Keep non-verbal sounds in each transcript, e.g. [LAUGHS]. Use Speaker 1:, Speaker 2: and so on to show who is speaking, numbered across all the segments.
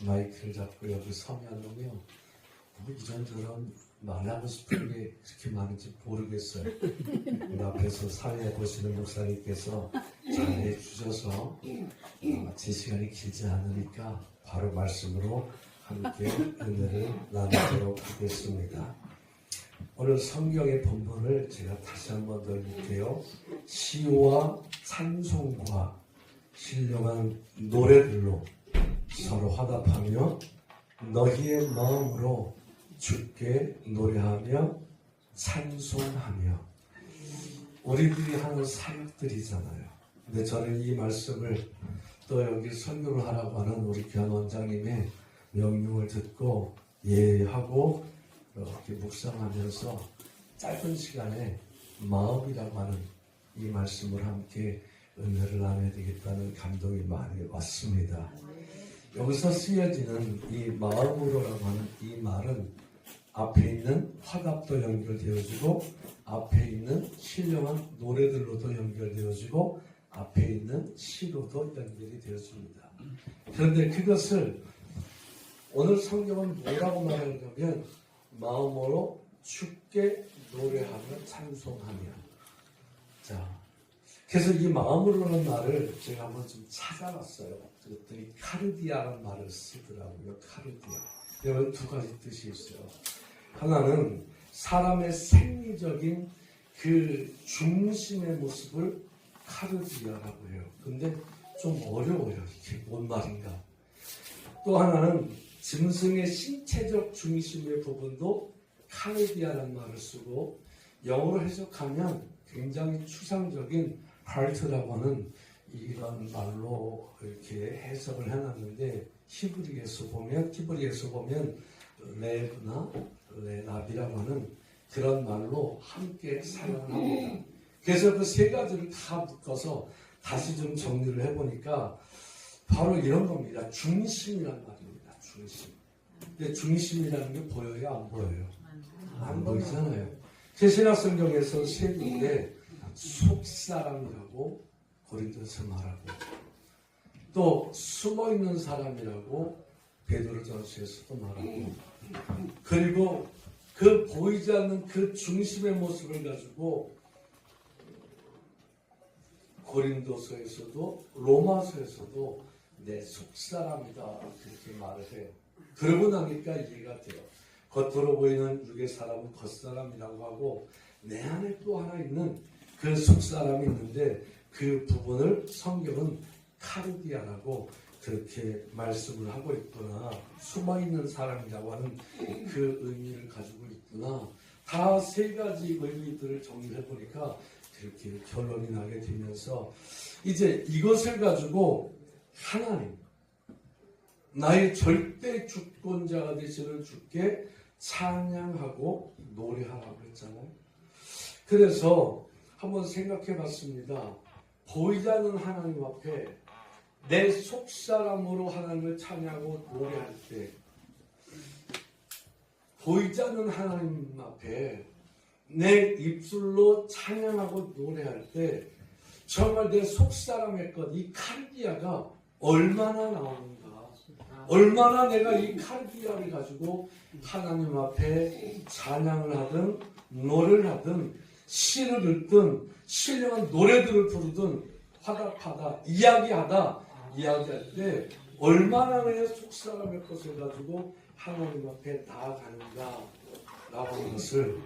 Speaker 1: 마이크를 잡고 여기 서면 보면 뭐 이런 저런 말하고 싶은 게 그렇게 많은지 모르겠어요. 그 앞에서 사회 보시는 목사님께서 잘해 주셔서 어, 제 시간이 길지 않으니까 바로 말씀으로 함께 은혜를 나누도록 하겠습니다. 오늘 성경의 본문을 제가 다시 한 번 더 읽을게요. 시와 찬송과 신령한 노래들로 서로 화답하며 너희의 마음으로 주께 노래하며 찬송하며 우리들이 하는 사역들이잖아요. 근데 저는 이 말씀을 또 여기 설교를 하라고 하는 우리 교환 원장님의 명령을 듣고 예 하고 이렇게 묵상하면서 짧은 시간에 마음이라고 하는 이 말씀을 함께 은혜를 나눠야 되겠다는 감동이 많이 왔습니다. 여기서 쓰여지는 이 마음으로라고 하는 이 말은 앞에 있는 화답도 연결되어지고 앞에 있는 신령한 노래들로도 연결되어지고 앞에 있는 시로도 연결이 되어집니다. 그런데 그것을 오늘 성경은 뭐라고 말하냐면 마음으로 죽게 노래하며 찬송하며 자 그래서 이 마음으로는 말을 제가 한번 좀 찾아봤어요. 그랬더니 카르디아라는 말을 쓰더라고요. 카르디아. 여러분 두 가지 뜻이 있어요. 하나는 사람의 생리적인 그 중심의 모습을 카르디아라고 해요. 근데 좀 어려워요. 이게 뭔 말인가. 또 하나는 짐승의 신체적 중심의 부분도 카르디아라는 말을 쓰고 영어로 해석하면 굉장히 추상적인 하트라고 하는 이런 말로 이렇게 해석을 해놨는데 히브리에서 보면 히브리에서 보면 레브나 레납이라고 하는 그런 말로 함께 사용합니다. 그래서 그 세 가지를 다 묶어서 다시 좀 정리를 해보니까 바로 이런 겁니다. 중심이란 말입니다. 중심. 근데 중심이라는 게 보여요? 안 보여요? 안 보이잖아요. 제 신학성경에서 세 군데 속사람이라고 고린도서 말하고 또 숨어 있는 사람이라고 베드로전서에서도 말하고 그리고 그 보이지 않는 그 중심의 모습을 가지고 고린도서에서도 로마서에서도 내 속사람이다 그렇게 말을 해요. 그러고 나니까 이해가 돼요. 겉으로 보이는 육의 사람은 겉사람이라고 하고 내 안에 또 하나 있는 그 속사람이 있는데 그 부분을 성경은 카르디아라고 그렇게 말씀을 하고 있구나. 숨어 있는 사람이라고 하는 그 의미를 가지고 있구나. 다 세 가지 의미들을 정리해 보니까 그렇게 결론이 나게 되면서 이제 이것을 가지고 하나님 나의 절대 주권자가 되시는 주께 찬양하고 노래하라고 했잖아요. 그래서 한번 생각해 봤습니다. 보이지 않는 하나님 앞에 내 속사람으로 하나님을 찬양하고 노래할 때 보이지 않는 하나님 앞에 내 입술로 찬양하고 노래할 때 정말 내 속사람의 것, 이 칼디아가 얼마나 나오는가. 얼마나 내가 이 칼디아를 가지고 하나님 앞에 찬양을 하든 노래를 하든 시를 읽든 신령한 노래들을 부르든 화답하다 이야기하다 이야기할 때 얼마나 내 속사람의 것을 가지고 하나님 앞에 나아가는가 라고 하는 것을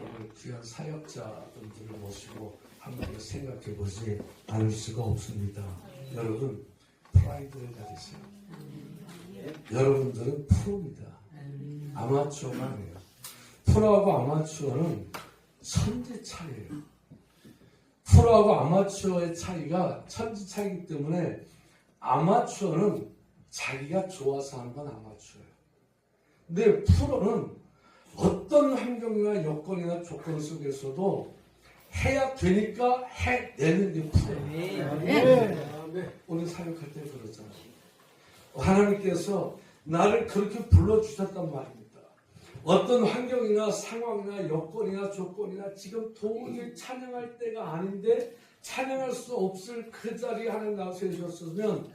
Speaker 1: 오늘 귀한 사역자분들을 모시고 한번 더 생각해 보지 않을 수가 없습니다. 여러분 프라이드를 가지세요. 여러분들은 프로입니다. 아마추어가 아니에요. 프로하고 아마추어는 천지 차이예요. 프로하고 아마추어의 차이가 천지 차이기 때문에 아마추어는 자기가 좋아서 하는 건 아마추어예요. 근데 프로는 어떤 환경이나 여건이나 조건 속에서도 해야 되니까 해내는 게 프로예요. 오늘 사역할 때 그러잖아요. 하나님께서 나를 그렇게 불러주셨단 말입니다. 어떤 환경이나 상황이나 여건이나 조건이나 지금 도무지 찬양할 때가 아닌데 찬양할 수 없을 그 자리에 하나님 나와 세우셨으면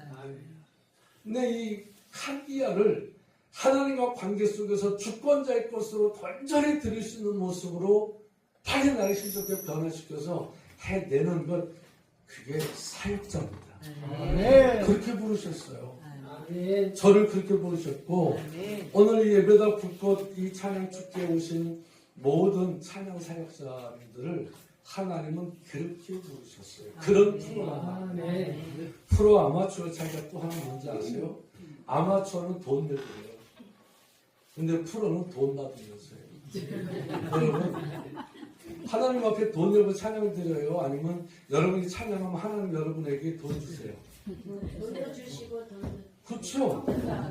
Speaker 1: 내이 칼디아를 하나님과 관계 속에서 주권자의 것으로 완전히 드릴 수 있는 모습으로 빨리 나를 신속하게 변화시켜서 해내는 것 그게 사역자입니다.
Speaker 2: 아멘.
Speaker 1: 그렇게 부르셨어요.
Speaker 2: 아멘.
Speaker 1: 저를 그렇게 부르셨고 오늘 이 예배다 불꽃 이 찬양 축제에 오신 모든 찬양 사역자님들을 하나님은 그렇게 부르셨어요. 그런 프로가
Speaker 2: 아멘.
Speaker 1: 프로 아마추어 차이가 또 하나 뭔지 아세요? 아마추어는 돈 내고 그래요. 근데 프로는 돈 받으면서요. 여러분, [LAUGHS] 하나님 앞에 돈 내고 찬양 드려요? 아니면 여러분이 찬양하면 하나님 여러분에게 돈 주세요?
Speaker 3: 돈도 주시고 돈도
Speaker 1: 그렇죠? 어,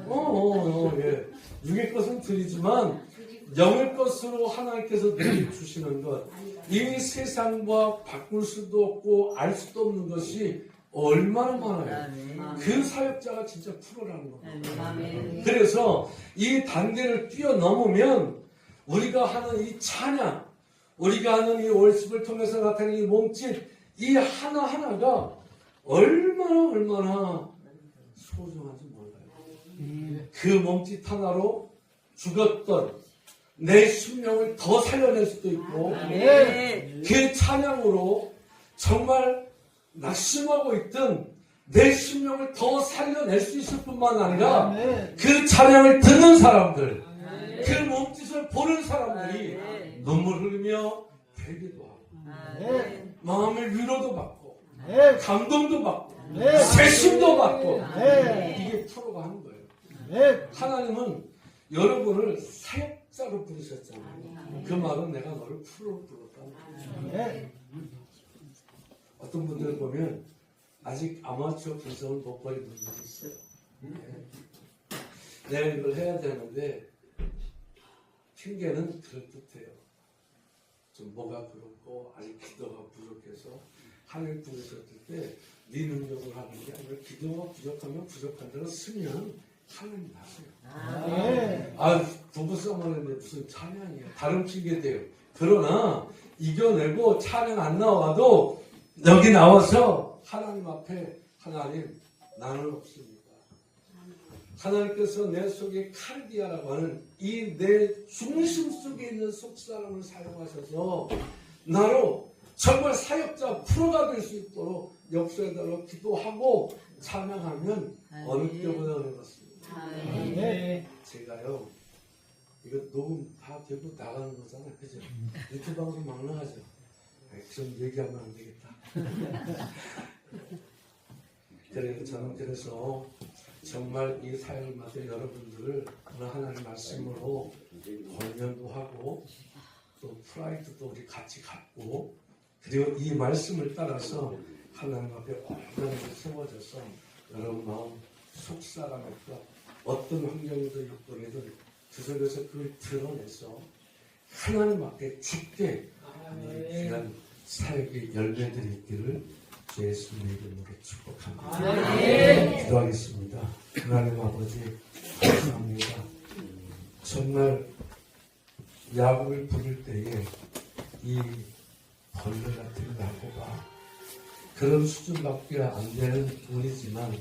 Speaker 1: 어, 어, 예. 육의 것은 드리지만 영의 것으로 하나님께서 내게 주시는 것. 이 세상과 바꿀 수도 없고 알 수도 없는 것이 얼마나 많아요. 그 사역자가 진짜 프로라는 겁니다. 그래서 이 단계를 뛰어넘으면 우리가 하는 이 찬양, 우리가 하는 이 월습을 통해서 나타내는 이 몸짓, 이 하나하나가 얼마나 얼마나 소중한지 몰라요. 그 몸짓 하나로 죽었던 내 심령을 더 살려낼 수도 있고,
Speaker 2: 아멘.
Speaker 1: 그 찬양으로 정말 낙심하고 있던 내 심령을 더 살려낼 수 있을 뿐만 아니라
Speaker 2: 아멘.
Speaker 1: 그 찬양을 듣는 사람들, 그 몸짓을 보는 사람들이 눈물 흘리며 되기도 하고
Speaker 2: 아멘.
Speaker 1: 마음의 위로도 받고. 감동도 받고
Speaker 2: 네.
Speaker 1: 세심도 받고
Speaker 2: 네.
Speaker 1: 이게 프로가 하는 거예요. 하나님은 여러분을 사역자로 부르셨잖아요. 그 말은 내가 너를 거예요.
Speaker 2: 아멘.
Speaker 1: 어떤 분들 보면 아직 아마추어 분석을 못 버린 분들이 있어요. 예. 내가 이걸 해야 되는데 핑계는 그럴듯해요. 좀 뭐가 그렇고 아직 기도가 부족해서 하나님 부르셨을 때 네 능력을 하는 게 아니라 기도가 부족하면 부족한 대로 쓰면 하나님 하세요.
Speaker 2: 아멘.
Speaker 1: 아, 부부싸움을 했는데 무슨 찬양이야. 다른 핑계 대요. 그러나 이겨내고 찬양 안 나와도 여기 나와서 하나님 앞에 하나님 나는 없습니다. 하나님께서 내 속에 칼디아라고 하는 이 내 중심 속에 있는 속사람을 사용하셔서 나로 정말 사역자 프로가 될 수 있도록 역사해달라고 기도하고 찬양하면 어느 때보다 어렵습니다.
Speaker 2: 아멘.
Speaker 1: 제가요 이거 녹음 다 되고 나가는 거잖아요. 그죠? 유튜브 방송 막 나가죠? 좀 얘기하면 안 되겠다. [LAUGHS] 그래서 저는 그래서 정말 이 사역을 맡은 여러분들을 오늘 하나님 말씀으로 권면도 하고 또 프라이드도 우리 같이 갖고 그리고 이 말씀을 따라서 하나님 앞에 온전히 세워져서 여러분 마음 속사람의 것 어떤 환경이든 여건이든 그 속에서 그걸 드러내서 하나님 앞에 하는 귀한 사역의 열매들이 있기를 주 예수님의 이름으로 축복합니다. 기도하겠습니다. 하나님 아버지 감사합니다. 정말 야곱을 부를 때에 이 벌레 같은 야곱아 그런 수준밖에 안 되는 분이지만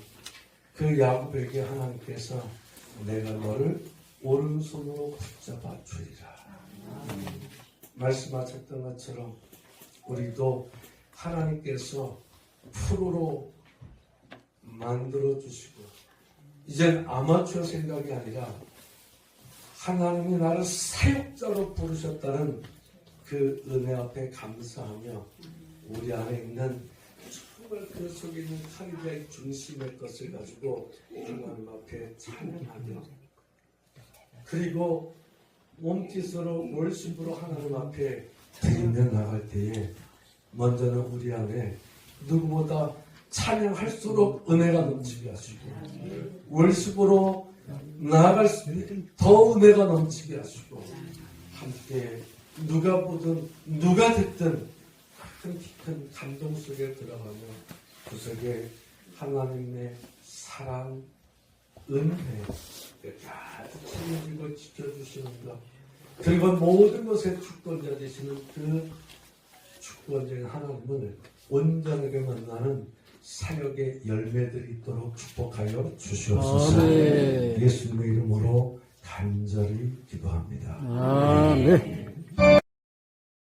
Speaker 1: 그 야곱에게 하나님께서 내가 너를 오른손으로 붙잡아 주리라. 말씀하셨던 것처럼 우리도 하나님께서 프로로 만들어 주시고 이젠 아마추어 생각이 아니라 하나님이 나를 사역자로 부르셨다는 그 은혜 앞에 감사하며 우리 안에 있는 정말 그 속에 있는 카리비아의 중심의 것을 가지고 하나님 앞에 찬양하며 그리고 몸짓으로 월십으로 하나님 앞에 드리며 나갈 때에 먼저는 우리 안에 누구보다 찬양할수록 은혜가 넘치게 하시고 월십으로 나아갈 수 있는 더 은혜가 넘치게 하시고 함께 누가 보든 누가 듣든 큰 깊은 감동 속에 들어가며 그 속에 하나님의 사랑, 은혜 가득 채워주고 지켜주시는 것 그리고 모든 것의 주권자 되시는 그 주권자인 하나님을 온전하게 만나는 사역의 열매들이 있도록 축복하여 주시옵소서.
Speaker 2: 아멘.
Speaker 1: 예수님의 이름으로 간절히 기도합니다.
Speaker 2: 아멘.